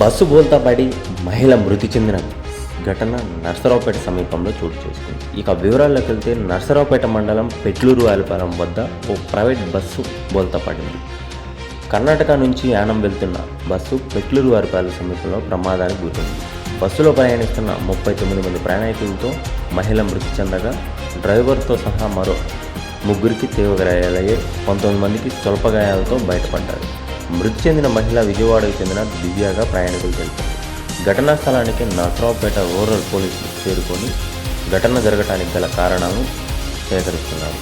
Bus బోల్తా పడి మహిళ మృతి చెందిన ఘటన నర్సరావుపేట సమీపంలో చోటు చేసుకుంది. ఇక వివరాల్లోకి వెళ్తే నర్సరావుపేట మండలం పెట్లూరు ఆలపాలెం వద్ద ఓ ప్రైవేట్ బస్సు బోల్తా పడింది కర్ణాటక నుంచి యానం వెళ్తున్న బస్సు పెట్లూరు ఆలపాలెం సమీపంలో ప్రమాదానికి గురైంది. బస్సులో ప్రయాణిస్తున్న ముప్పై తొమ్మిది మంది ప్రయాణికులతో మహిళ మృతి చెందగా డ్రైవర్తో సహా మరో ముగ్గురికి తీవ్ర గాయాలయ్యే పంతొమ్మిది మందికి స్వల్ప గాయాలతో బయటపడ్డారు. మృతి చెందిన మహిళ విజయవాడకు చెందిన దివ్యగా ప్రయాణికులు తెలిపారు. ఘటనా స్థలానికి నసరావుపేట రూరల్ పోలీసులు చేరుకొని ఘటన జరగటానికి గల కారణాలను సేకరిస్తున్నారు.